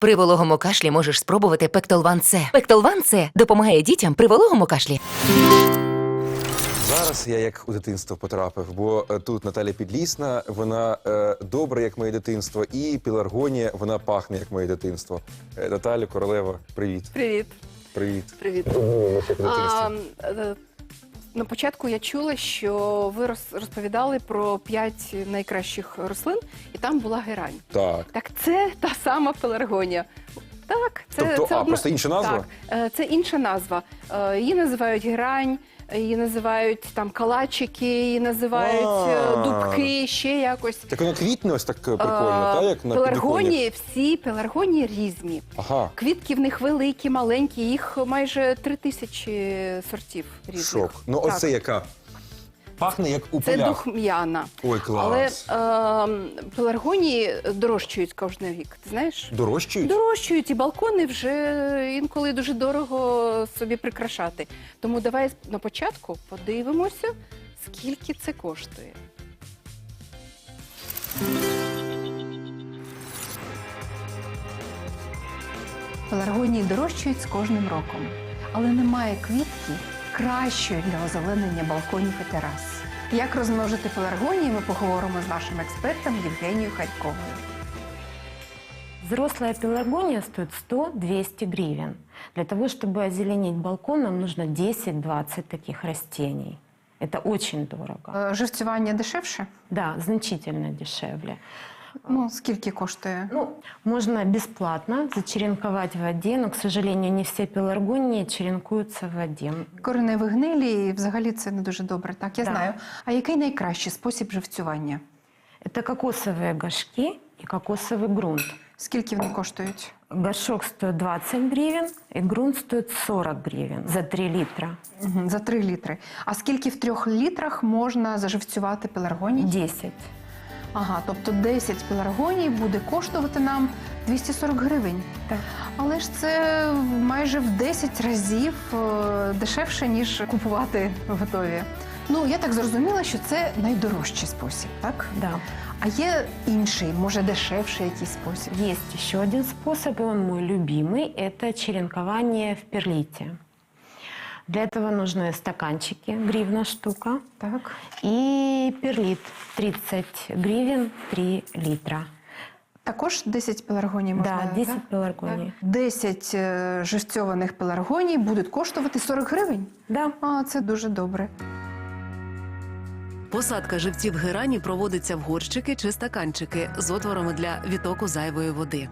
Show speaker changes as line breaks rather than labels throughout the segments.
При вологому кашлі можеш спробувати Пектолван С. Пектолван С допомагає дітям при вологому кашлі.
Зараз я як у дитинство потрапив, бо е, тут Наталя Підлісна, вона е, добра, як моє дитинство, і Піларгонія, вона пахне як моє дитинство. Е, Наталя Королева, привіт.
Привіт.
Привіт.
Привіт.
Як у дитинстві.
А, е, на початку я чула, що ви роз- розповідали про п'ять найкращих рослин, і там була герань.
Так.
Так це та сама пеларгонія. Так, це,
Тобто,
це
а, просто інша назва?
Так, е, це інша назва. Е, Її називають герань, її називають там калачики, її називають е,
А.
дубки, ще якось.
Так воно квітне ось так е, прикольно,
Е,
так? Як на
пеларгонії, всі пеларгонії різні.
Ага.
Квітки в них великі, маленькі, їх майже три тисячі сортів різних.
Шок. Ну,
Так.
оце яка. Пахне як у
Це
полях.
духм'яна.
Ой, клас.
Але е, пеларгонії дорожчують кожен рік. Ти знаєш?
Дорожчують?
Дорожчують і балкони вже інколи дуже дорого собі прикрашати. Тому давай на початку подивимося, скільки це коштує. Пеларгонії дорожчають з кожним роком, але немає квітки кращої для озеленення балконів і терас. Як розмножити пеларгонії, ми поговоримо з нашим експертом Євгенією Харьковою.
Взрослая пеларгония стоит 100-200 гривен. Для того, чтобы озеленить балкон, нам нужно 10-20 таких растений. Это очень дорого.
Е, Живцювання дешевше?
Да, значительно дешевле.
Ну, скільки коштує?
Ну, можно бесплатно зачеренковать в воде, но, к сожалению, не все пеларгонии черенкуются в воде.
Кореневі гнилі, і взагалі це не дуже добре, так я
Да.
знаю. А який найкращий спосіб живцювання?
Это кокосовые горшки и кокосовый грунт.
Скільки вони коштують?
Горшок стоит 20 гривен, и грунт стоит 40 гривен за 3 литра.
Мгм, За 3 літри. А скільки в трьох літрах можна заживцювати пеларгоній?
10.
Ага, тобто 10 пеларгоній буде коштувати нам 240 гривень.
Так.
Але ж це майже в 10 разів е, дешевше, ніж купувати готові. Ну, я так зрозуміла, що це найдорожчий спосіб, так?
Да.
А є інший, може дешевший якийсь спосіб.
Есть еще один способ, и он мой любимый, это черенкование в перлите. Для этого нужны стаканчики, гривна штука,
Так.
и перлит 30 гривен 3 литра.
Також 10 пеларгоній можна.
да, 10
так?
пеларгоний.
10 е, живцьованих пеларгоній будуть коштувати 40 гривень.
Да.
А, це дуже добре.
Посадка живців герані проводиться в горщики чи стаканчики з отворами для відтоку зайвої води.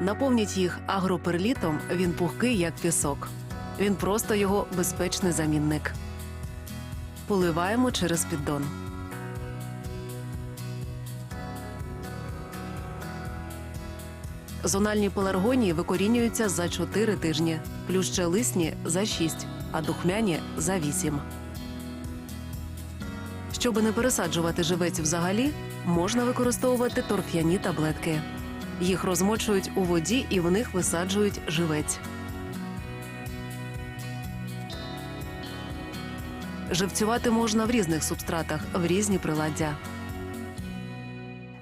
Наповніть їх агроперлітом, він пухкий, як пісок. Він просто його безпечний замінник. Поливаємо через піддон. Зональні пеларгонії викорінюються за 4 тижні, плющелисні за 6, а духмяні за 8. Щоб не пересаджувати живець взагалі, можна використовувати торф'яні таблетки. Їх розмочують у воді і в них висаджують живець. Живцювати можна в різних субстратах, в різні приладдя.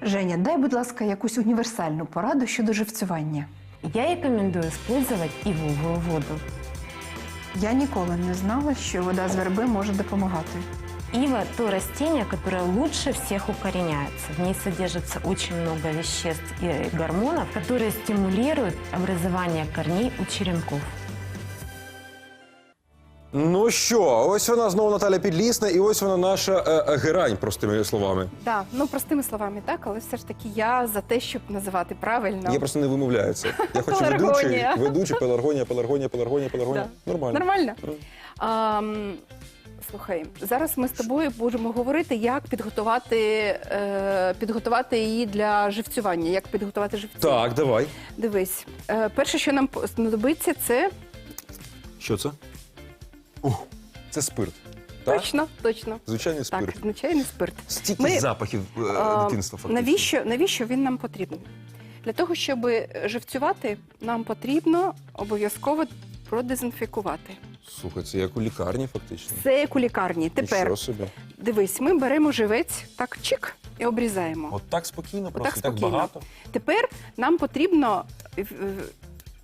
Женя, дай, будь ласка, якусь універсальну пораду щодо живцювання.
Я рекомендую использовать ивовую воду.
Я ніколи не знала, що вода з верби може допомагати.
Ива – то растение, которое лучше всех укореняется. В ней содержится очень много веществ и гормонов, которые стимулируют образование корней у черенков.
Ну що, ось вона знову Наталя Підлісна, і ось вона наша е, е, герань, простими словами.
Так, ну простими словами, так, але все ж таки я за те, щоб називати правильно.
Я просто не вимовляю це. Я хочу ведучий,
Пеларгонія.
ведучий, пеларгонія, пеларгонія, пеларгонія, пеларгонія.
Да.
Нормально.
Нормально?
Мгм.
А, слухай, зараз ми з тобою будемо говорити, як підготувати, е, підготувати її для живцювання, як підготувати живцю.
Так, давай.
Дивись, е, перше, що нам знадобиться, це
Що це? Ух, це спирт. Так?
точно, точно.
Звичайний спирт.
Так, звичайний спирт.
Стільки
Ми-
запахів е, дитинства фактично.
Навіщо, навіщо він нам потрібен? Для того, щоб живцювати, нам потрібно обов'язково продезінфікувати.
Слухай, це як у лікарні фактично.
Це як у лікарні. Тепер
Нічого собі.
дивись, ми беремо живець, так чик, і обрізаємо.
От так спокійно, просто так
спокійно.
багато.
Тепер нам потрібно е, е,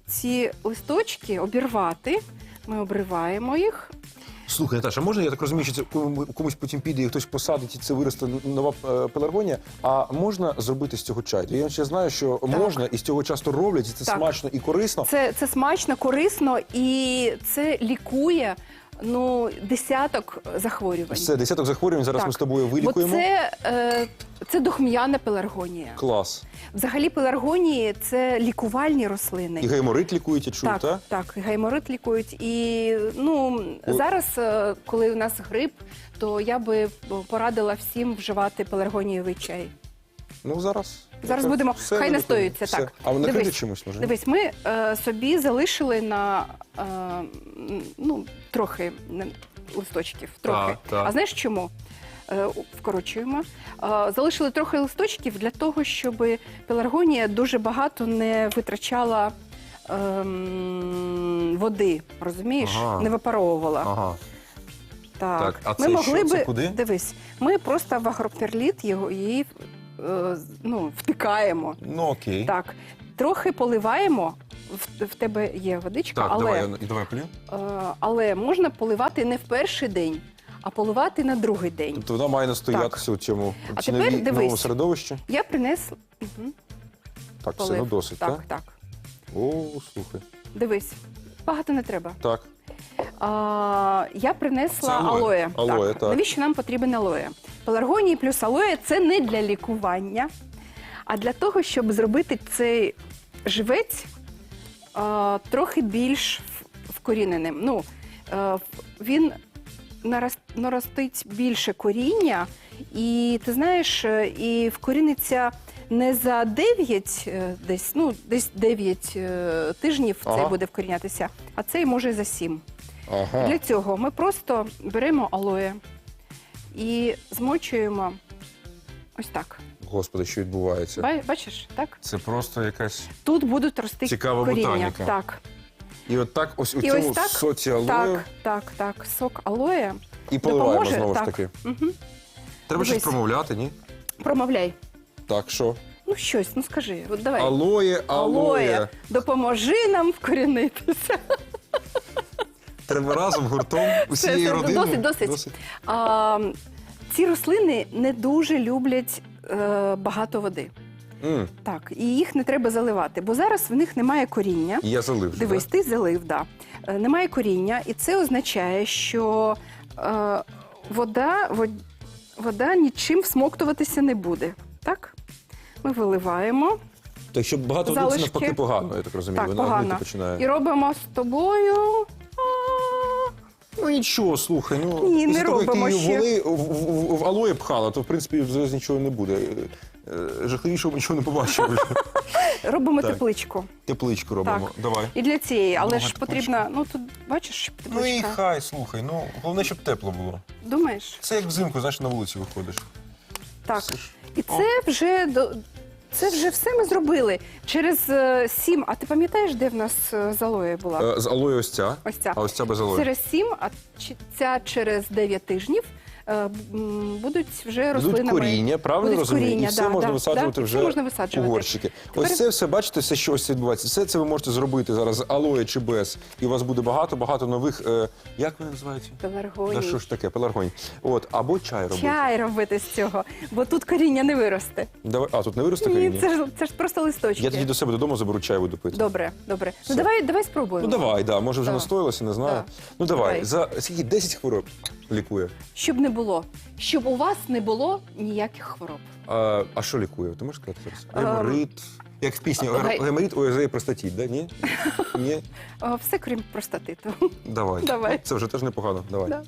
ці листочки обірвати. Ми обриваємо їх.
Слухай, Наташа, можна я так розумію, що це кому- комусь потім піде і хтось посадить і це виросте нова е, пеларгонія. А можна зробити з цього чай? Я ще знаю, що можна і з цього часто роблять, і це
Так.
смачно і корисно.
Це, це смачно, корисно і це лікує ну, десяток захворювань.
Все, десяток захворювань. Зараз
Так.
ми з тобою
Бо
вилікуємо.
це, е, це духм'яна пеларгонія.
Клас.
Взагалі пеларгонії це лікувальні рослини.
І гайморит лікують, я чув,
Так,
так?
так, гайморит лікують. І ну
О.
зараз, е, коли у нас грип, то я би порадила всім вживати пеларгонієвий чай.
Ну зараз.
Зараз будемо-
все
хай настоюється,
Все.
так.
А вони накрити чимось може?
Дивись, ми е, собі залишили на е, ну, трохи листочків. Трохи.
Так, так.
А знаєш чому? Е, вкорочуємо. Е, залишили трохи листочків для того, щоб пеларгонія дуже багато не витрачала ем, води, розумієш?
Ага.
Не випаровувала.
Ага.
Так.
Так, а
ми
це
могли
що? Це
би
куди?
дивись, ми просто в агроперліт його її ну, втикаємо.
Ну окей.
Так, трохи поливаємо. В, в тебе є водичка,
Так,
але,
давай, я- давай полю.
е, але можна поливати не в перший день, а поливати на другий день.
Тобто вона має настоятися у цьому
А
чи
тепер
нові-
дивись.
новому середовищі.
Я принесла. Мгм,
Так, все,
полив.
ну досить, так?
так, так.
О, слухай.
Дивись, багато не треба.
Так.
А, я принесла
Це алоє.
алоє.
Алоє, так.
Навіщо нам потрібен алоє? Пеларгонії плюс алоє це не для лікування, а для того, щоб зробити цей живець а, трохи більш вкоріненим. Ну, е, він наростить більше коріння, і ти знаєш, е, і вкоріниться не за 9, е, десь, ну, десь 9 е, тижнів
Ага.
цей буде вкорінятися, а цей може за 7.
Ага.
Для цього ми просто беремо алоє і змочуємо ось так.
Господи, що відбувається?
Ба- Бачиш, так?
Це просто якась.
Тут будуть рости
Цікава
коріння.
ботаніка.
Так,
І от так, ось у
І
цьому
ось так,
соці алою
так, так, так. Сок алоє.
і поливаємо
допоможе,
знову ж
так.
таки.
Угу.
Треба щось
Дивись.
промовляти, ні?
Промовляй.
Так, що?
Ну щось, ну скажи, от давай.
Алоє, алоє.
допоможи нам вкорінитися.
Треба разом гуртом усією родиною.
досить, досить. А, ці рослини не дуже люблять е, багато води.
М,
Так, і їх не треба заливати, бо зараз в них немає коріння.
Я залив.
Дивись,
да?
ти залив, да. Е, Немає коріння, і це означає, що е, вода, вод, вода нічим всмоктуватися не буде. Так? Ми виливаємо
Так, щоб багато води, це
залишки.
навпаки погано, я так розумію.
Так,
Вона
погано.
гнити починає.
і робимо з тобою.
Ну нічого, слухай, ну
Ні, не
після того,
робимо
як ти її
ще.
воли, в, в, в алоє пхала, то в принципі зараз нічого не буде. Е, Жахливішого нічого не побачив. вже.
Робимо
Так.
тепличку.
Тепличку робимо. Давай.
І для цієї, але
Много
ж потрібно, ну тут бачиш,
Ну і
тепличка.
хай, слухай. Ну головне, щоб тепло було.
Думаєш?
Це як взимку, знаєш, на вулиці виходиш.
Так.
Все ж.
І це вже до. Це вже все ми зробили. Через е, сім. А ти пам'ятаєш, де в нас е, залоя була?
Е, З алої ось ця,
Ось ця.
а ось ця без алої.
Через сім, а чи- ця через дев'ять тижнів будуть вже
Будуть
рослинами.
коріння, правильно
Будуть
розумію?
коріння,
і все
да,
можна
да,
висаджувати
да,
вже
все можна висаджувати.
у горщики.
Тепер-
Ось це все, бачите, все, що ось це відбувається. Все це ви можете зробити зараз з алої чи без. І у вас буде багато-багато нових. Е, як вони називаються?
Пеларгоній.
Да що ж таке, пеларгонь. От, або чай робити.
Чай робити з цього, бо тут коріння не виросте.
Давай, а тут не виросте
Ні,
коріння?
це ж це ж просто листочки.
Я тоді до себе додому заберу чай буду пити.
Добре, добре.
Все.
Ну давай, давай спробуємо.
Ну давай, да, може вже
Да.
настоїлося, не знаю.
Да.
Ну давай,
Давай.
за скільки 10 хвороб лікує.
Щоб не було. Щоб у вас не було ніяких хвороб.
А, а що лікує? Ти можеш сказати зараз?
Ем.
Як в пісні,
гай-
геморит, ОЗ і простатіт, да? Ні? Ні?
Все крім простатиту.
Давай.
Давай.
Це вже теж непогано. Давай.
Да.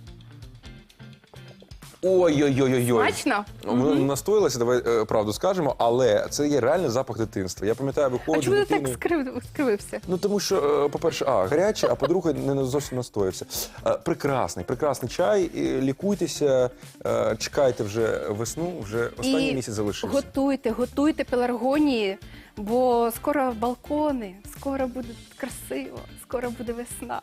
Ой-ой-ой-ой.
Смачно?
Воно
Мгм.
настоїлося, давай е, правду скажемо, але це є реальний запах дитинства. Я пам'ятаю,
А
виходжу
чому ти так скрив... скривився?
Ну тому що, е, по-перше, а гарячий, а по-друге, не зовсім настоївся. Е, Прекрасний, прекрасний чай. і Лікуйтеся, е, чекайте вже весну, вже останній
І
місяць залишився.
Готуйте, готуйте пеларгонії, бо скоро балкони, скоро буде красиво, скоро буде весна.